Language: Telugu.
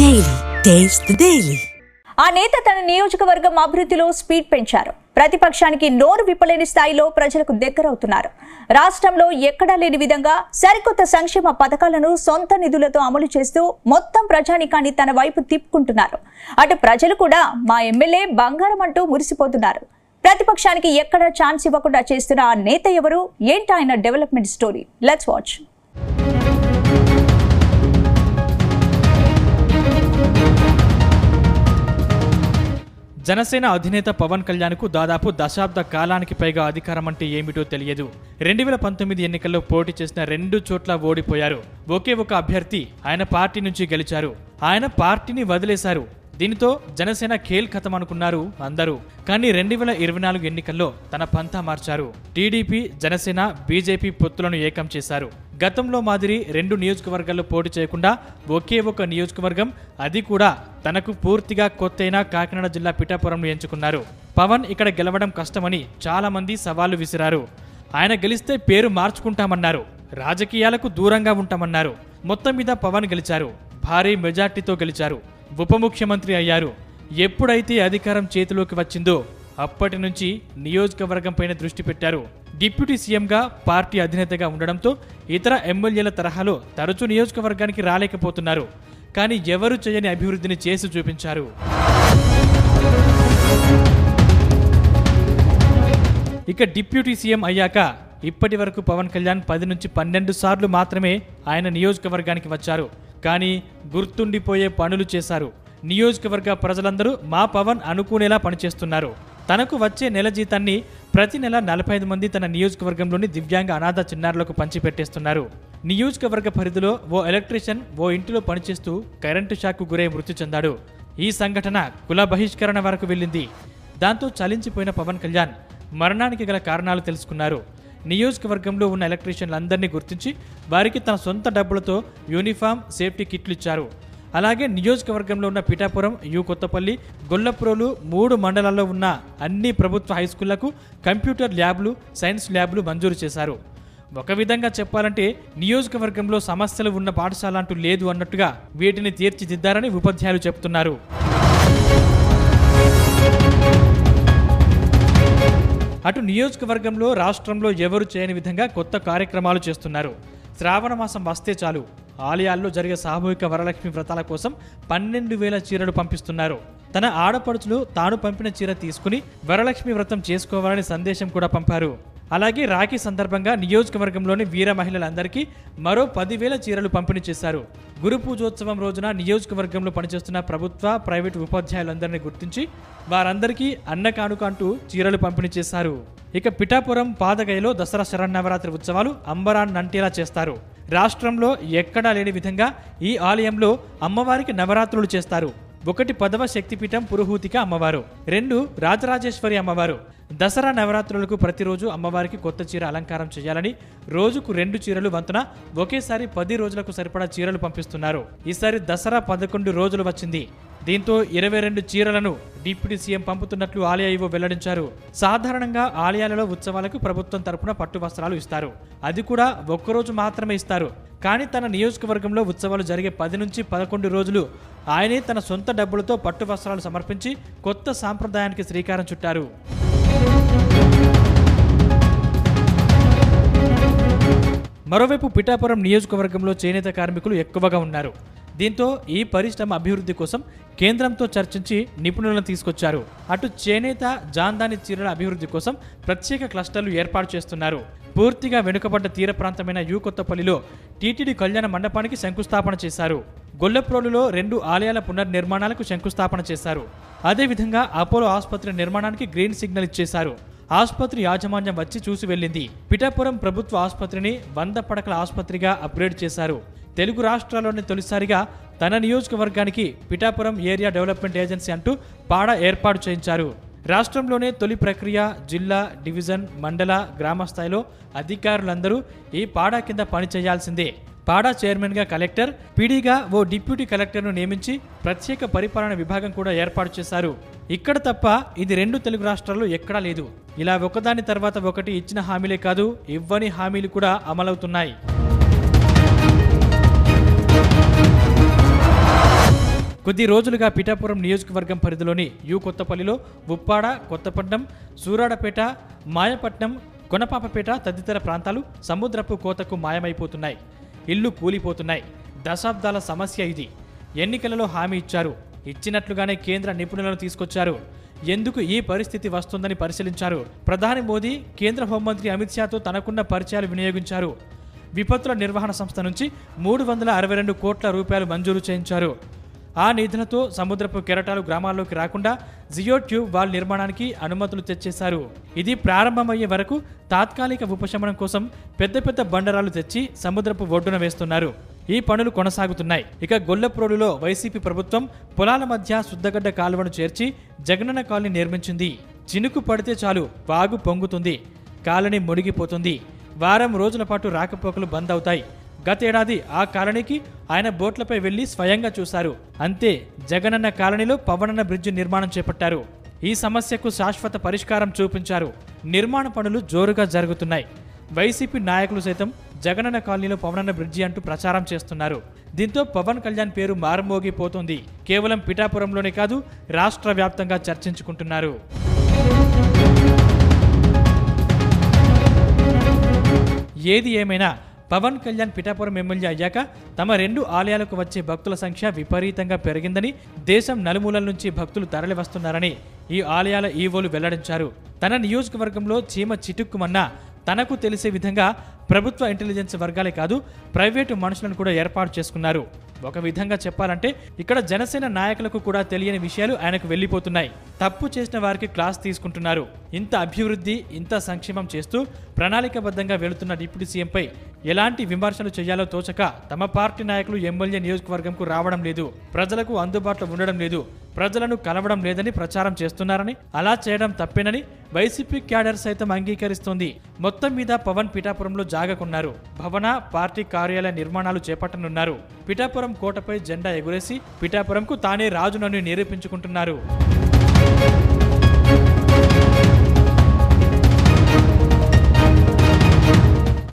డైలీ టేస్ట్ డైలీ ఆ నేత తన నియోజకవర్గం అభివృద్ధిలో స్పీడ్ పెంచారు. ప్రతిపక్షానికి నోరు విప్పలేని స్థాయిలో ప్రజలకు దగ్గరవుతున్నారు. రాష్ట్రంలో ఎక్కడా లేని విధంగా సరికొత్త సంక్షేమ పథకాలను సొంత నిధులతో అమలు చేస్తూ మొత్తం ప్రజానికాన్ని తన వైపు తిప్పుకుంటున్నారు. అటు ప్రజలు కూడా మా ఎమ్మెల్యే బంగారం అంటూ మురిసిపోతున్నారు. ప్రతిపక్షానికి ఎక్కడా ఛాన్స్ ఇవ్వకుండా చేస్తున్న ఆ నేత ఎవరు? ఏంటి ఆయన development story? Let's watch Janasena అధినేత పవన్ కళ్యాణ్కు దాదాపు దశాబ్ద కాలానికి పైగా అధికారం అంటే ఏమిటో తెలియదు. రెండు వేల పంతొమ్మిది ఎన్నికల్లో పోటీ చేసిన రెండు చోట్ల ఓడిపోయారు. ఒకే ఒక అభ్యర్థి ఆయన పార్టీ నుంచి గెలిచారు. ఆయన పార్టీని వదిలేశారు. దీనితో జనసేన ఖేల్ ఖతం అనుకున్నారు అందరూ. కానీ రెండు వేల ఇరవై నాలుగు ఎన్నికల్లో తన పంతా మార్చారు. టీడీపీ జనసేన బీజేపీ పొత్తులను ఏకం చేశారు. గతంలో మాదిరి రెండు నియోజకవర్గాల్లో పోటీ చేయకుండా ఒకే ఒక నియోజకవర్గం అది కూడా తనకు పూర్తిగా కొత్తైన కాకినాడ జిల్లా పిఠాపురంను ఎంచుకున్నారు. పవన్ ఇక్కడ గెలవడం కష్టమని చాలామంది సవాళ్ళు విసిరారు. ఆయన గెలిస్తే పేరు మార్చుకుంటామన్నారు. రాజకీయాలకు దూరంగా ఉంటామన్నారు. మొత్తం మీద పవన్ గెలిచారు. భారీ మెజార్టీతో గెలిచారు. ఉప ముఖ్యమంత్రి అయ్యారు. ఎప్పుడైతే అధికారం చేతిలోకి వచ్చిందో అప్పటి నుంచి నియోజకవర్గం పైన దృష్టి పెట్టారు. డిప్యూటీ సీఎంగా పార్టీ అధినేతగా ఉండడంతో ఇతర ఎమ్మెల్యేల తరహాలో తరచూ నియోజకవర్గానికి రాలేకపోతున్నారు. కానీ ఎవరు చేయని అభివృద్ధిని చేసి చూపించారు. ఇక డిప్యూటీ సీఎం అయ్యాక ఇప్పటి వరకు పవన్ కళ్యాణ్ పది నుంచి పన్నెండు సార్లు మాత్రమే ఆయన నియోజకవర్గానికి వచ్చారు. కానీ గుర్తుండిపోయే పనులు చేశారు. నియోజకవర్గ ప్రజలందరూ మా పవన్ అనుకునేలా పనిచేస్తున్నారు. తనకు వచ్చే నెల జీతాన్ని ప్రతి నెల నలభై ఐదు మంది తన నియోజకవర్గంలోని దివ్యాంగ అనాథ చిన్నారులకు పంచిపెట్టేస్తున్నారు. నియోజకవర్గ పరిధిలో ఓ ఎలక్ట్రీషియన్ ఓ ఇంటిలో పనిచేస్తూ కరెంటు షాక్కు గురై మృతి చెందాడు. ఈ సంఘటన కుల బహిష్కరణ వరకు వెళ్ళింది. దాంతో చలించిపోయిన పవన్ కళ్యాణ్ మరణానికి గల కారణాలు తెలుసుకున్నారు. నియోజకవర్గంలో ఉన్న ఎలక్ట్రీషియన్లందరినీ గుర్తించి వారికి తన సొంత డబ్బులతో యూనిఫామ్ సేఫ్టీ కిట్లు ఇచ్చారు. అలాగే నియోజకవర్గంలో ఉన్న పిఠాపురం యు కొత్తపల్లి గొల్లప్రోలు మూడు మండలాల్లో ఉన్న అన్ని ప్రభుత్వ హైస్కూళ్ళకు కంప్యూటర్ ల్యాబ్లు సైన్స్ ల్యాబ్లు మంజూరు చేశారు. ఒక విధంగా చెప్పాలంటే నియోజకవర్గంలో సమస్యలు ఉన్న పాఠశాల అంటూ లేదు అన్నట్టుగా వీటిని తీర్చిదిద్దారని ఉపాధ్యాయులు చెబుతున్నారు. అటు నియోజకవర్గంలో రాష్ట్రంలో ఎవరు చేయని విధంగా కొత్త కార్యక్రమాలు చేస్తున్నారు. శ్రావణ మాసం వస్తే చాలు. ఆలయాల్లో జరిగే సామూహిక వరలక్ష్మి వ్రతాల కోసం పన్నెండు వేల చీరలు పంపిస్తున్నారు. తన ఆడపడుచులు తాను పంపిన చీర తీసుకుని వరలక్ష్మి వ్రతం చేసుకోవాలని సందేశం కూడా పంపారు. అలాగే రాఖీ సందర్భంగా నియోజకవర్గంలోని వీర మహిళలందరికీ మరో పదివేల చీరలు పంపిణీ చేశారు. గురు పూజోత్సవం రోజున నియోజకవర్గంలో పనిచేస్తున్న ప్రభుత్వ ప్రైవేటు ఉపాధ్యాయులందరినీ గుర్తించి వారందరికీ అన్న కానుక అంటూ చీరలు పంపిణీ చేశారు. ఇక పిఠాపురం పాదగయలో దసరా శరన్నవరాత్రి ఉత్సవాలు అంబరాన్ నంటేలా చేస్తారు. రాష్ట్రంలో ఎక్కడా లేని విధంగా ఈ ఆలయంలో అమ్మవారికి నవరాత్రులు చేస్తారు. ఒకటి పదవ శక్తిపీఠం పురుహూతిక అమ్మవారు. రెండు రాజరాజేశ్వరి అమ్మవారు. దసరా నవరాత్రులకు ప్రతిరోజు అమ్మవారికి కొత్త చీర అలంకారం చేయాలని రోజుకు రెండు చీరలు వంతున ఒకేసారి పది రోజులకు సరిపడా చీరలు పంపిస్తున్నారు. ఈసారి దసరా పదకొండు రోజులు వచ్చింది. దీంతో ఇరవై రెండు చీరలను డిప్యూటీ సీఎం పంపుతున్నట్లు ఆలయ ఇవో వెల్లడించారు. సాధారణంగా ఆలయాలలో ఉత్సవాలకు ప్రభుత్వం తరపున పట్టు వస్త్రాలు ఇస్తారు. అది కూడా ఒక్కరోజు మాత్రమే ఇస్తారు. కానీ తన నియోజకవర్గంలో ఉత్సవాలు జరిగే పది నుంచి పదకొండు రోజులు ఆయనే తన సొంత డబ్బులతో పట్టు వస్త్రాలు సమర్పించి కొత్త సాంప్రదాయానికి శ్రీకారం చుట్టారు. మరోవైపు పిఠాపురం నియోజకవర్గంలో చేనేత కార్మికులు ఎక్కువగా ఉన్నారు. దీంతో ఈ పరిశ్రమ అభివృద్ధి కోసం కేంద్రంతో చర్చించి నిపుణులను తీసుకొచ్చారు. అటు చేనేత జాందాని చీరల అభివృద్ధి కోసం ప్రత్యేక క్లస్టర్లు ఏర్పాటు చేస్తున్నారు. పూర్తిగా వెనుకబడ్డ తీర ప్రాంతమైన యూ కొత్తపల్లిలో టీటీడీ కళ్యాణ మండపానికి శంకుస్థాపన చేశారు. గొల్లప్రోలులో రెండు ఆలయాల పునర్నిర్మాణాలకు శంకుస్థాపన చేశారు. అదేవిధంగా అపోలో ఆసుపత్రి నిర్మాణానికి గ్రీన్ సిగ్నల్ ఇచ్చేశారు. ఆసుపత్రి యాజమాన్యం వచ్చి చూసి వెళ్ళింది. పిఠాపురం ప్రభుత్వ ఆసుపత్రిని వంద పడకల ఆసుపత్రిగా అప్గ్రేడ్ చేశారు. తెలుగు రాష్ట్రాల్లోని తొలిసారిగా తన నియోజకవర్గానికి పిఠాపురం ఏరియా డెవలప్మెంట్ ఏజెన్సీ అంటూ పాడ ఏర్పాటు చేయించారు. రాష్ట్రంలోనే తొలి ప్రక్రియ జిల్లా డివిజన్ మండల గ్రామ స్థాయిలో అధికారులందరూ ఈ పాడా కింద పనిచేయాల్సిందే. పాడా చైర్మన్గా కలెక్టర్ పీడీగా ఓ డిప్యూటీ కలెక్టర్ను నియమించి ప్రత్యేక పరిపాలన విభాగం కూడా ఏర్పాటు చేశారు. ఇక్కడ తప్ప ఇది రెండు తెలుగు రాష్ట్రాల్లో ఎక్కడా లేదు. ఇలా ఒకదాని తర్వాత ఒకటి ఇచ్చిన హామీలే కాదు ఇవ్వని హామీలు కూడా అమలవుతున్నాయి. కొద్ది రోజులుగా పిఠాపురం నియోజకవర్గం పరిధిలోని యు కొత్తపల్లిలో ఉప్పాడ కొత్తపట్నం సూరాడపేట మాయపట్నం కొనపాపపేట తదితర ప్రాంతాలు సముద్రపు కోతకు మాయమైపోతున్నాయి. ఇల్లు కూలిపోతున్నాయి. దశాబ్దాల సమస్య ఇది. ఎన్నికలలో హామీ ఇచ్చారు. ఇచ్చినట్లుగానే కేంద్ర నిపుణులను తీసుకొచ్చారు. ఎందుకు ఈ పరిస్థితి వస్తుందని పరిశీలించారు. ప్రధాని మోదీ కేంద్ర హోంమంత్రి అమిత్ షాతో తనకున్న పరిచయాలు వినియోగించారు. విపత్తుల నిర్వహణ సంస్థ నుంచి మూడు వందల అరవై రెండు కోట్ల రూపాయలు మంజూరు చేయించారు. ఆ నిధులతో సముద్రపు కెరటాలు గ్రామాల్లోకి రాకుండా జియో ట్యూబ్ వాల్ నిర్మాణానికి అనుమతులు తెచ్చేశారు. ఇది ప్రారంభమయ్యే వరకు తాత్కాలిక ఉపశమనం కోసం పెద్ద పెద్ద బండరాలు తెచ్చి సముద్రపు ఒడ్డున వేస్తున్నారు. ఈ పనులు కొనసాగుతున్నాయి. ఇక గొల్లప్రోలులో వైసీపీ ప్రభుత్వం పొలాల మధ్య శుద్ధగడ్డ కాలువను చేర్చి జగనన్న కాలనీ నిర్మించింది. చినుకు పడితే చాలు వాగు పొంగుతుంది. కాలనీ మునిగిపోతుంది. వారం రోజుల పాటు రాకపోకలు బంద్ అవుతాయి. గతేడాది ఆ కాలనీకి ఆయన బోట్లపై వెళ్ళి స్వయంగా చూశారు. అంతే జగనన్న కాలనీలో పవనన్న బ్రిడ్జి నిర్మాణం చేపట్టారు. ఈ సమస్యకు శాశ్వత పరిష్కారం చూపించారు. నిర్మాణ పనులు జోరుగా జరుగుతున్నాయి. వైసీపీ నాయకులు సైతం జగనన్న కాలనీలో పవనన్న బ్రిడ్జి అంటూ ప్రచారం చేస్తున్నారు. దీంతో పవన్ కళ్యాణ్ పేరు మారుమోగిపోతుంది. కేవలం పిఠాపురంలోనే కాదు రాష్ట్ర వ్యాప్తంగా చర్చించుకుంటున్నారు. ఏది ఏమైనా పవన్ కళ్యాణ్ పిఠాపురం ఎమ్మెల్యే అయ్యాక తమ రెండు ఆలయాలకు వచ్చే భక్తుల సంఖ్య విపరీతంగా పెరిగిందని దేశం నలుమూలల నుంచి భక్తులు తరలి వస్తున్నారని ఈ ఆలయాల ఈవోలు వెల్లడించారు. తన నియోజకవర్గంలో చీమ చిటుక్కుమన్నా తనకు తెలిసే విధంగా ప్రభుత్వ ఇంటెలిజెన్స్ వర్గాలే కాదు ప్రైవేటు మనుషులను కూడా ఏర్పాటు చేసుకున్నారు. ఒక విధంగా చెప్పాలంటే ఇక్కడ జనసేన నాయకులకు కూడా తెలియని విషయాలు ఆయనకు వెళ్ళిపోతున్నాయి. తప్పు చేసిన వారికి క్లాస్ తీసుకుంటున్నారు. ఇంత అభివృద్ధి ఇంత సంక్షేమం చేస్తూ ప్రణాళికబద్ధంగా వెళుతున్న డిప్యూటీ సీఎంపై ఎలాంటి విమర్శలు చేయాలో తోచక తమ పార్టీ నాయకులు ఎమ్మెల్యే నియోజకవర్గంకు రావడం లేదు ప్రజలకు అందుబాటులో ఉండడం లేదు ప్రజలను కలవడం లేదని ప్రచారం చేస్తున్నారని అలా చేయడం తప్పేనని వైసీపీ క్యాడర్ సైతం అంగీకరిస్తోంది. మొత్తం మీద పవన్ పిఠాపురంలో జాగకున్నారు. భవన పార్టీ కార్యాలయ నిర్మాణాలు చేపట్టనున్నారు. పిఠాపురం కోటపై జెండా ఎగురేసి పిఠాపురంకు తానే రాజునని నిరూపించుకుంటున్నారు.